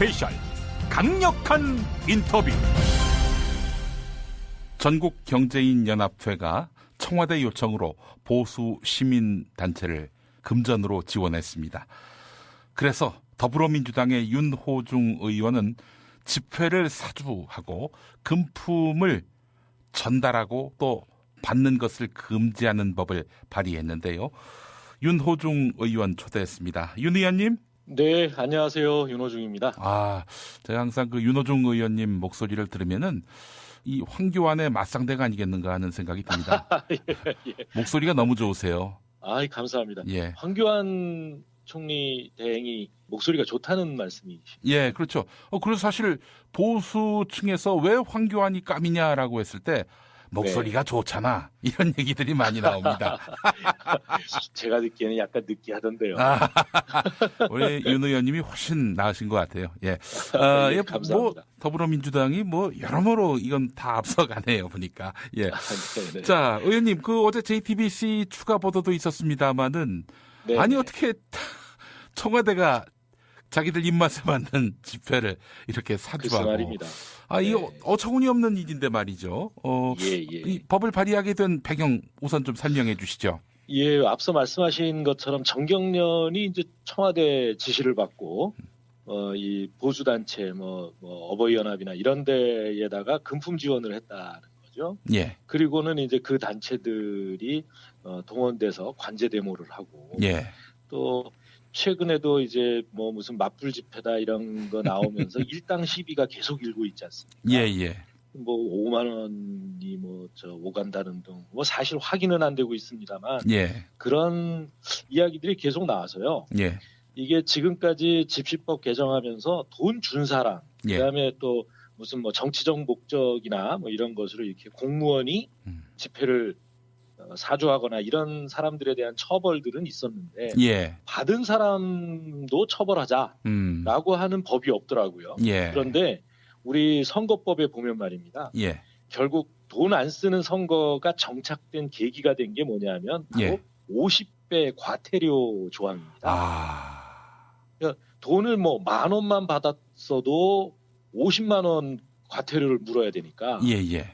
스페셜 강력한 인터뷰 전국 경제인 연합회가 청와대 요청으로 보수 시민 단체를 금전으로 지원했습니다. 그래서 더불어민주당의 윤호중 의원은 집회를 사주하고 금품을 전달하고 또 받는 것을 금지하는 법을 발의했는데요. 윤호중 의원 초대했습니다. 윤 의원님. 네, 안녕하세요. 윤호중입니다. 아, 제가 항상 그 윤호중 의원님 목소리를 들으면은 이 황교안의 맞상대가 아니겠는가 하는 생각이 듭니다. 예, 예. 목소리가 너무 좋으세요. 아, 감사합니다. 예. 황교안 총리 대행이 목소리가 좋다는 말씀이시죠? 예, 그렇죠. 어, 그래서 사실 보수층에서 왜 황교안이 까미냐라고 했을 때 목소리가 좋잖아. 이런 얘기들이 많이 나옵니다. 제가 듣기에는 약간 느끼하던데요. 아, 우리 윤 의원님이 훨씬 나으신 것 같아요. 예. 어, 예, 예, 뭐 감사합니다. 더불어민주당이 뭐 여러모로 이건 다 앞서가네요 보니까. 예. 네, 네. 자, 의원님 그 어제 JTBC 추가 보도도 있었습니다만은 네, 아니 네. 어떻게 자기들가 자기들 입맛에 맞는 집회를 이렇게 사주하고. 아 이거 네. 어처구니 없는 일인데 말이죠. 어, 예, 예. 이 법을 발의하게 된 배경 우선 좀 설명해 주시죠. 예, 앞서 말씀하신 것처럼 정경련이 이제 청와대 지시를 받고 어, 이 보수 단체 뭐, 뭐 어버이 연합이나 이런 데에다가 금품 지원을 했다는 거죠. 예, 그리고는 이제 그 단체들이 어, 동원돼서 관제 데모를 하고 예, 또 최근에도 이제 뭐 무슨 맞불 집회다 이런 거 나오면서 일당 시비가 계속 일고 있지 않습니까? 예, 예, 뭐 5만 원이 뭐 저 오간다는 등 뭐 사실 확인은 안 되고 있습니다만 예, 그런 이야기들이 계속 나와서요. 예, 이게 지금까지 집시법 개정하면서 돈 준 사람 예. 그다음에 또 무슨 뭐 정치적 목적이나 뭐 이런 것으로 이렇게 공무원이 음. 집회를 어, 사주하거나 이런 사람들에 대한 처벌들은 있었는데 예, 받은 사람도 처벌하자라고 음, 하는 법이 없더라고요. 예, 그런데 우리 선거법에 보면 말입니다. 예, 결국 돈 안 쓰는 선거가 정착된 계기가 된 게 뭐냐면 바로 예. 50배 과태료 조항입니다. 아, 돈을 뭐 만 원만 받았어도 50만 원 과태료를 물어야 되니까 예, 예,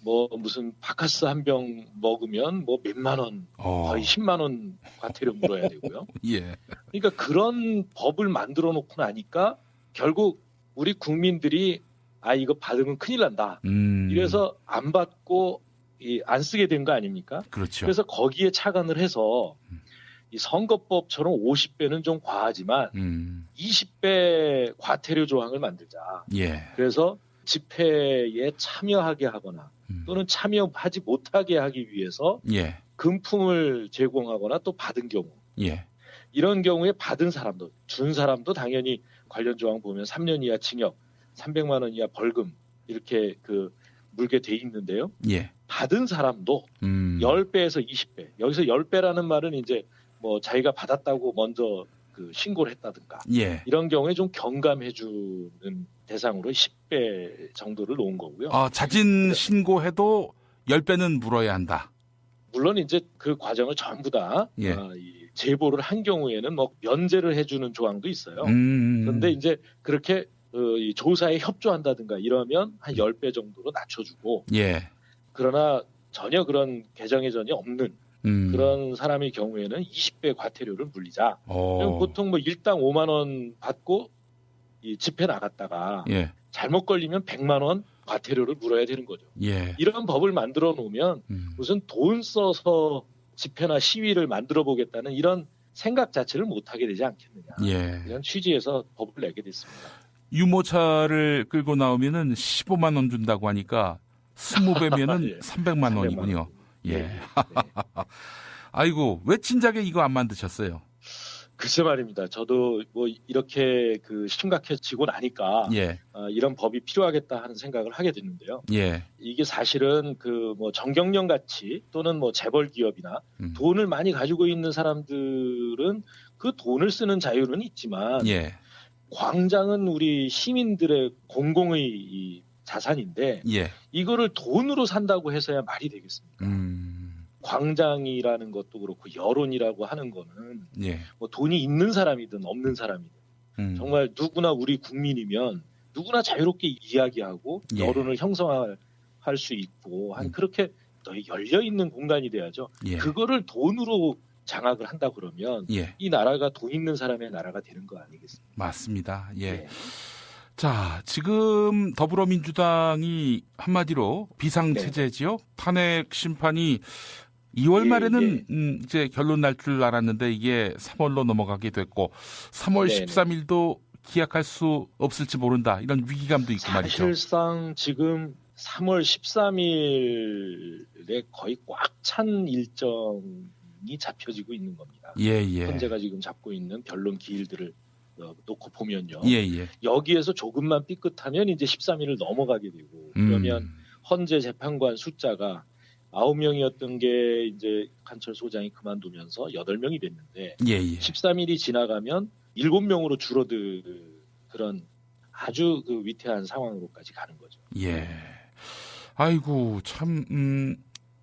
뭐 무슨 바카스 한 병 먹으면 뭐 몇만 원 어, 거의 10만 원 과태료 물어야 되고요. 예, 그러니까 그런 법을 만들어 놓고 나니까 결국 우리 국민들이 아 이거 받으면 큰일 난다. 음, 이래서 안 받고 이, 안 쓰게 된 거 아닙니까? 그렇죠. 그래서 거기에 착안을 해서 음. 이 선거법처럼 50배는 좀 과하지만 음, 20배 과태료 조항을 만들자. 예, 그래서 집회에 참여하게 하거나 음, 또는 참여하지 못하게 하기 위해서 예, 금품을 제공하거나 또 받은 경우. 예, 이런 경우에 받은 사람도 준 사람도 당연히 관련 조항 보면 3년 이하 징역, 300만 원 이하 벌금 이렇게 그 물게 돼 있는데요. 예, 받은 사람도 음, 10배에서 20배. 여기서 10배라는 말은 이제 뭐 자기가 받았다고 먼저 그 신고를 했다든가 예, 이런 경우에 좀 경감해 주는 대상으로 10배 정도를 놓은 거고요. 어, 자진 신고해도 10배는 물어야 한다. 물론 이제 그 과정을 전부 다 예. 어, 이 제보를 한 경우에는 뭐 면제를 해주는 조항도 있어요. 음, 그런데 이제 그렇게 어, 이 조사에 협조한다든가 이러면 한 10배 정도로 낮춰주고 예, 그러나 전혀 그런 개정의 전이 없는 음, 그런 사람의 경우에는 20배 과태료를 물리자. 어, 보통 뭐 일당 5만 원 받고 이 집회 나갔다가 예, 잘못 걸리면 100만 원 과태료를 물어야 되는 거죠. 예, 이런 법을 만들어 놓으면 음, 무슨 돈 써서 집회나 시위를 만들어 보겠다는 이런 생각 자체를 못 하게 되지 않겠느냐. 예. 이런 취지에서 법을 내게 됐습니다. 유모차를 끌고 나오면은 15만 원 준다고 하니까 20배면은 예. 300만 원이군요. 예. 네. 아이고, 왜 진작에 이거 안 만드셨어요? 글쎄 말입니다. 저도 뭐 이렇게 그 심각해지고 나니까 예, 어, 이런 법이 필요하겠다 하는 생각을 하게 됐는데요. 예, 이게 사실은 그 뭐 정경련 같이 또는 뭐 재벌 기업이나 음. 돈을 많이 가지고 있는 사람들은 그 돈을 쓰는 자유는 있지만 예, 광장은 우리 시민들의 공공의 이 자산인데 예, 이거를 돈으로 산다고 해서야 말이 되겠습니까? 음, 광장이라는 것도 그렇고 여론이라고 하는 거는 예, 뭐 돈이 있는 사람이든 없는 사람이든 음. 정말 누구나 우리 국민이면 누구나 자유롭게 이야기하고 예. 여론을 형성할 할수 있고 한 음. 그렇게 더 열려 있는 공간이 돼야죠. 예. 그거를 돈으로 장악을 한다 그러면 예. 이 나라가 돈 있는 사람의 나라가 되는 거 아니겠습니까? 맞습니다. 예. 예. 자, 지금 더불어민주당이 한마디로 비상체제지요? 탄핵 심판이 2월 예, 말에는 예. 음, 이제 결론 날 줄 알았는데 이게 3월로 넘어가게 됐고 3월 네네. 13일도 기약할 수 없을지 모른다. 이런 위기감도 있고 말이죠. 사실상 지금 3월 13일에 거의 꽉 찬 일정이 잡혀지고 있는 겁니다. 예, 예. 현재가 지금 잡고 있는 변론 기일들을 어, 놓고 보면요. 예, 예. 여기에서 조금만 삐끗하면 이제 13일을 넘어가게 되고 음. 그러면 헌재 재판관 숫자가 9명이었던 게 이제 한철 소장이 그만두면서 8명이 됐는데 예, 예. 13일이 지나가면 7명으로 줄어들 그런 아주 그 위태한 상황으로까지 가는 거죠. 예. 아이고, 참, 음,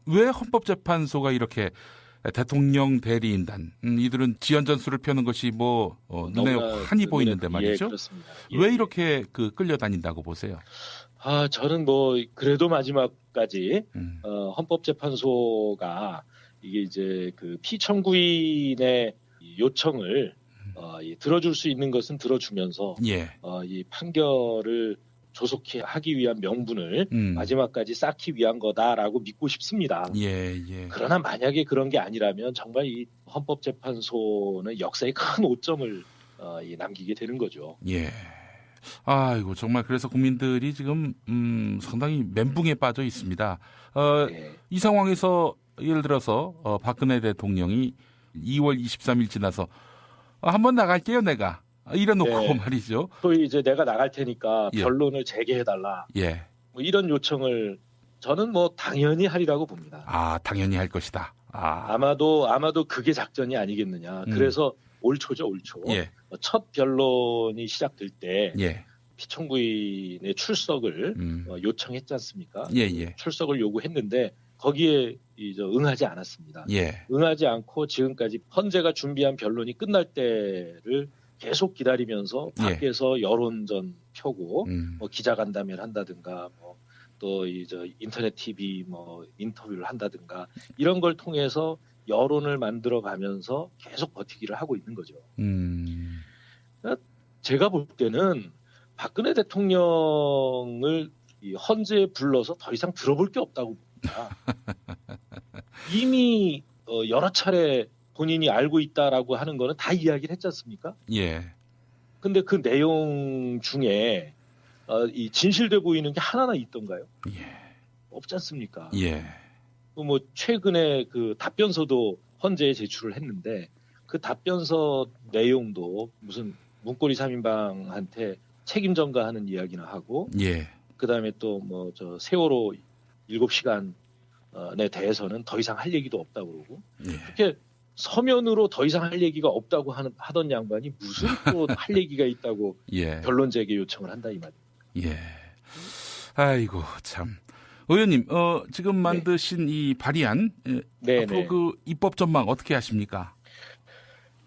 왜 헌법재판소가 이렇게 대통령 대리인단, 음, 이들은 지연 전술을 펴는 것이 뭐, 어, 눈에 환히 그 보이는데 눈에- 말이죠. 예. 예. 왜 이렇게 그 끌려다닌다고 보세요? 아, 저는 뭐 그래도 마지막까지 음, 어, 헌법재판소가 이게 이제 그 피청구인의 이 요청을 어, 이 들어줄 수 있는 것은 들어주면서 예. 어, 이 판결을 조속히 하기 위한 명분을 음, 마지막까지 쌓기 위한 거다라고 믿고 싶습니다. 예, 예. 그러나 만약에 그런 게 아니라면 정말 이 헌법재판소는 역사에 큰 오점을 어, 이 남기게 되는 거죠. 예. 아이고, 정말 그래서 국민들이 지금, 음, 상당히 멘붕에 빠져 있습니다. 어, 예. 이 상황에서 예를 들어서 어, 박근혜 대통령이 2월 23일 지나서 아, 한번 나갈게요 내가 이래놓고 네. 말이죠. 또 이제 내가 나갈 테니까 예. 변론을 재개해달라. 예, 뭐 이런 요청을 저는 뭐 당연히 하리라고 봅니다. 아 당연히 할 것이다. 아, 아마도 아마도 그게 작전이 아니겠느냐. 음. 그래서 올 초죠, 올 초. 예, 첫 변론이 시작될 때 예, 피청구인의 출석을 음, 어, 요청했지 않습니까? 예, 예, 출석을 요구했는데 거기에 이제 응하지 않았습니다. 예, 응하지 않고 지금까지 헌재가 준비한 변론이 끝날 때를 계속 기다리면서 예. 밖에서 여론전 펴고 음, 뭐 기자간담회를 한다든가 뭐 또이저 인터넷 TV 뭐 인터뷰를 한다든가 이런 걸 통해서 여론을 만들어 가면서 계속 버티기를 하고 있는 거죠. 음, 제가 볼 때는 박근혜 대통령을 이 헌재에 불러서 더 이상 들어볼 게 없다고 봅니다. 이미 어, 여러 차례 본인이 알고 있다라고 하는 거는 다 이야기를 했지 않습니까? 예, 근데 그 내용 중에 어, 이 진실돼 보이는 게 하나나 있던가요? 예, 없지 않습니까? 예, 그뭐 최근에 그 답변서도 헌재에 제출을 했는데 그 답변서 내용도 무슨 문고리 3인방한테 책임 전가하는 이야기나 하고 예, 그다음에 또 뭐 저 세월호 7시간에 대해서는 더 이상 할 얘기도 없다고 그러고 예, 이렇게 서면으로 더 이상 할 얘기가 없다고 하는 하던 양반이 무슨 또 할 얘기가 있다고 예, 변론 재개 요청을 한다 이 말이에요. 예. 아이고 참. 의원님, 어, 지금 만드신 이 발의안 예, 네, 앞으로 네. 그 입법 전망 어떻게 하십니까?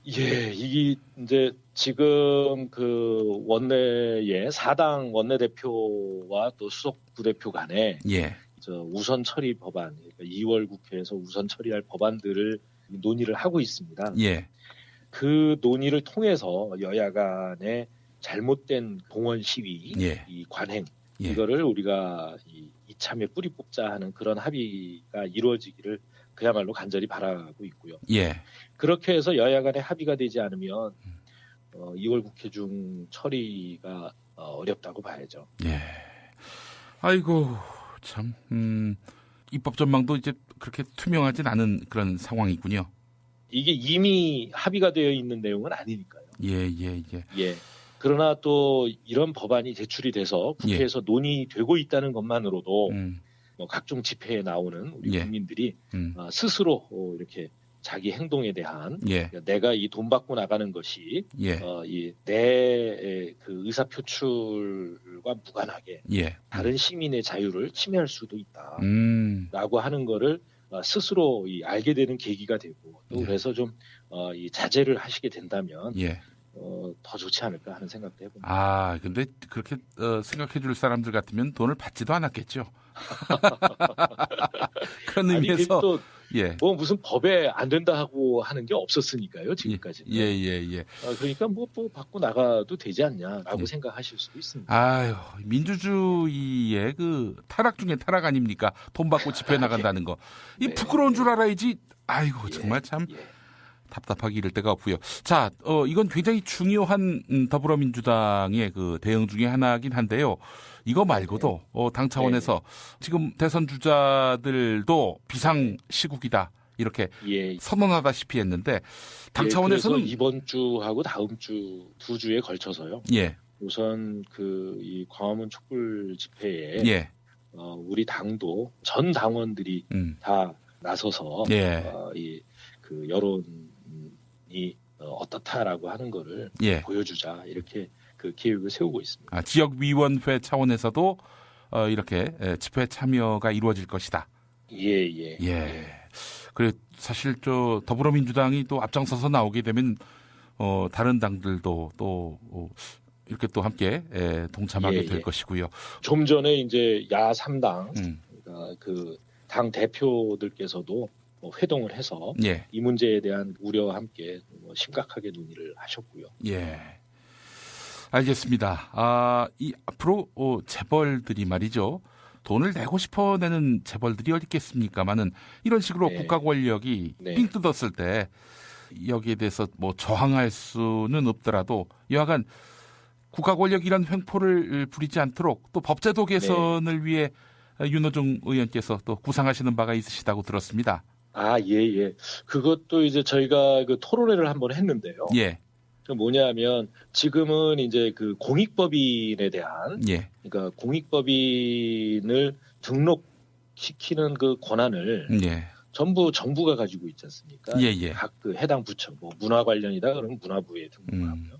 예, 이게 이제 지금 그 원내의 사당 원내 대표와 또 수석 부대표 간에 예, 저 우선 처리 법안, 그러니까 2월 국회에서 우선 처리할 법안들을 논의를 하고 있습니다. 예, 그 논의를 통해서 여야 간의 잘못된 공원 시위, 예. 이 관행 예. 이거를 우리가 이 이참에 뿌리 뽑자 하는 그런 합의가 이루어지기를 그야말로 간절히 바라고 있고요. 예, 그렇게 해서 여야 간에 합의가 되지 않으면 어, 2월 국회 중 처리가 어, 어렵다고 봐야죠. 예. 아이고, 참, 음, 입법 전망도 이제 그렇게 투명하진 않은 그런 상황이군요. 이게 이미 합의가 되어 있는 내용은 아니니까요. 예, 예, 예. 예. 그러나 또 이런 법안이 제출이 돼서 국회에서 논의되고 있다는 것만으로도 음, 뭐 각종 집회에 나오는 우리 예. 국민들이 음, 어, 스스로 어, 이렇게 자기 행동에 대한 예, 내가 이 돈 받고 나가는 것이 예, 어, 이내 그 의사 표출과 무관하게 예. 다른 시민의 자유를 침해할 수도 있다라고 음, 하는 거를 어, 스스로 이 알게 되는 계기가 되고 또 예. 그래서 좀 어, 이 자제를 하시게 된다면 예, 어, 더 좋지 않을까 하는 생각도 해봅니다. 아, 근데 그렇게 어, 생각해 줄 사람들 같으면 돈을 받지도 않았겠죠. 그런 아니 의미에서 또 예. 뭐 무슨 법에 안 된다 하고 하는 게 없었으니까요 지금까지는. 예, 예, 예. 아, 그러니까 뭐, 뭐 받고 나가도 되지 않냐라고 예. 생각하실 수도 있습니다. 아유, 민주주의의 그 타락 중에 타락 아닙니까? 돈 받고 집회 나간다는 거. 이 네. 부끄러운 줄 알아야지. 아이고, 예. 정말 참 예. 답답하기 이를 데가 없고요. 자, 어, 이건 굉장히 중요한 음, 더불어민주당의 그 대응 중에 하나긴 한데요. 이거 말고도 어, 당 차원에서 지금 대선 주자들도 비상 시국이다. 이렇게 예. 선언하다시피 했는데 당 예, 차원에서는 이번 주하고 다음 주 두 주에 걸쳐서요. 예, 우선 그 이 광화문 촛불 집회에 예, 어, 우리 당도 전 당원들이 음, 다 나서서 예, 어, 이그 여론이 어, 어떻다라고 하는 거를 예. 보여주자. 이렇게 그 계획을 세우고 있습니다. 아, 지역위원회 차원에서도 어, 이렇게 에, 집회 참여가 이루어질 것이다. 예, 예. 예. 그래 사실 저 더불어민주당이 또 앞장서서 나오게 되면 어 다른 당들도 또 어, 이렇게 또 함께 에, 동참하게 예, 될 예. 것이고요. 좀 전에 이제 야 3당 음. 그러니까 그당 대표들께서도 뭐 회동을 해서 예. 이 문제에 대한 우려와 함께 뭐 심각하게 논의를 하셨고요. 예. 알겠습니다. 아, 이 앞으로 어, 재벌들이 말이죠. 돈을 내고 싶어 내는 재벌들이 어디 있겠습니까마는 이런 식으로 네. 국가 권력이 네. 삥 뜯었을 때 여기에 대해서 뭐 저항할 수는 없더라도 여하간 국가 권력이란 횡포를 부리지 않도록 또 법제도 네. 개선을 위해 윤호중 의원께서 또 구상하시는 바가 있으시다고 들었습니다. 아, 예, 예. 그것도 이제 저희가 그 토론회를 한번 했는데요. 예, 그 뭐냐면 지금은 이제 그 공익법인에 대한 예, 그러니까 공익법인을 등록시키는 그 권한을 예, 전부 정부가 가지고 있지 않습니까? 예, 예. 각그 해당 부처, 뭐 문화 관련이다 그러면 문화부에 등록하고요. 음.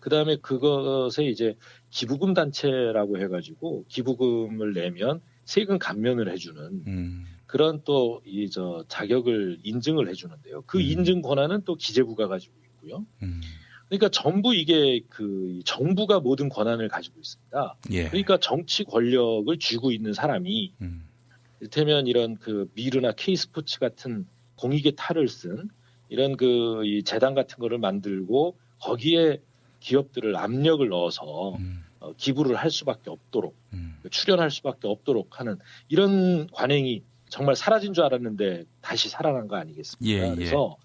그 다음에 그것에 이제 기부금 단체라고 해가지고 기부금을 내면 세금 감면을 해주는 음, 그런 또 이 저 자격을 인증을 해주는데요. 그 음. 인증 권한은 또 기재부가 가지고 있고요. 음, 그러니까 전부 이게 그 정부가 모든 권한을 가지고 있습니다. 예, 그러니까 정치 권력을 쥐고 있는 사람이 음, 이를테면 이런 그 미르나 K스포츠 같은 공익의 탈을 쓴 이런 그 이 재단 같은 거를 만들고 거기에 기업들을 압력을 넣어서 음, 어, 기부를 할 수밖에 없도록 음. 출연할 수밖에 없도록 하는 이런 관행이 정말 사라진 줄 알았는데 다시 살아난 거 아니겠습니까? 예, 예. 그래서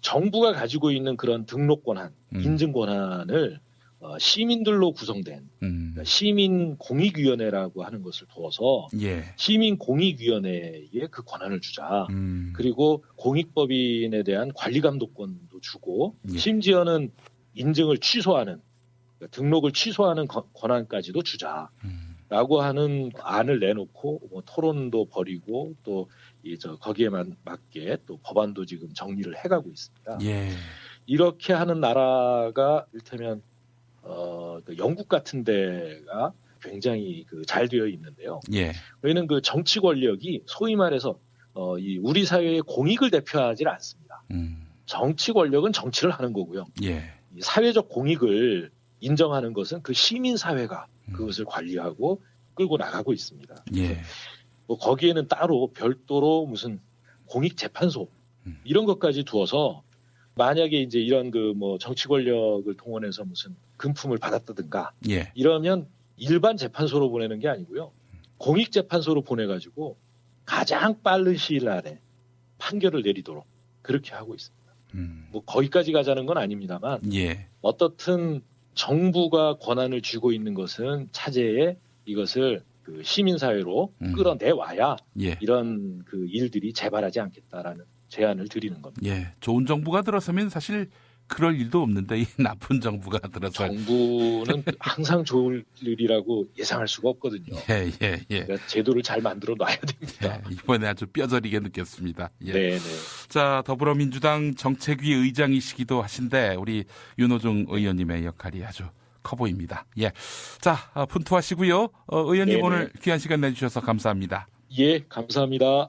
정부가 가지고 있는 그런 등록 권한, 음. 인증 권한을 어, 시민들로 구성된 음. 그러니까 시민 공익위원회라고 하는 것을 두어서 예. 시민 공익위원회에 그 권한을 주자. 음. 그리고 공익법인에 대한 관리 감독권도 주고 예. 심지어는 인증을 취소하는 그러니까 등록을 취소하는 거- 권한까지도 주자 라고 음. 하는 안을 내놓고 뭐 토론도 벌이고 또 이 저 거기에만 맞게 또 법안도 지금 정리를 해가고 있습니다. 예. 이렇게 하는 나라가 일테면 어, 그 영국 같은 데가 굉장히 그 잘 되어 있는데요. 예. 저희는 그 정치 권력이 소위 말해서 어, 이 우리 사회의 공익을 대표하지 않습니다. 음. 정치 권력은 정치를 하는 거고요. 예. 이 사회적 공익을 인정하는 것은 그 시민 사회가 음. 그것을 관리하고 끌고 나가고 있습니다. 예. 뭐 거기에는 따로 별도로 무슨 공익 재판소 음. 이런 것까지 두어서 만약에 이제 이런 그 뭐 정치 권력을 동원해서 무슨 금품을 받았다든가 예. 이러면 일반 재판소로 보내는 게 아니고요. 공익 재판소로 보내 가지고 가장 빠른 시일 안에 판결을 내리도록 그렇게 하고 있습니다. 음. 뭐 거기까지 가자는 건 아닙니다만 예. 어떻든 정부가 권한을 쥐고 있는 것은 차제에 이것을 그 시민사회로 음. 끌어내와야 예. 이런 그 일들이 재발하지 않겠다라는 제안을 드리는 겁니다. 예. 좋은 정부가 들어서면 사실 그럴 일도 없는데 이 나쁜 정부가 들어서 정부는 항상 좋을 일이라고 예상할 수가 없거든요. 예, 예, 예. 그러니까 제도를 잘 만들어 놔야 예, 됩니다. 이번에 아주 뼈저리게 느꼈습니다. 예. 네, 네. 자, 더불어민주당 정책위 의장이시기도 하신데 우리 윤호중 의원님의 역할이 아주 커 보입니다. 예. 자, 아, 분투하시고요. 어, 의원님 네네. 오늘 귀한 시간 내주셔서 감사합니다. 예, 감사합니다.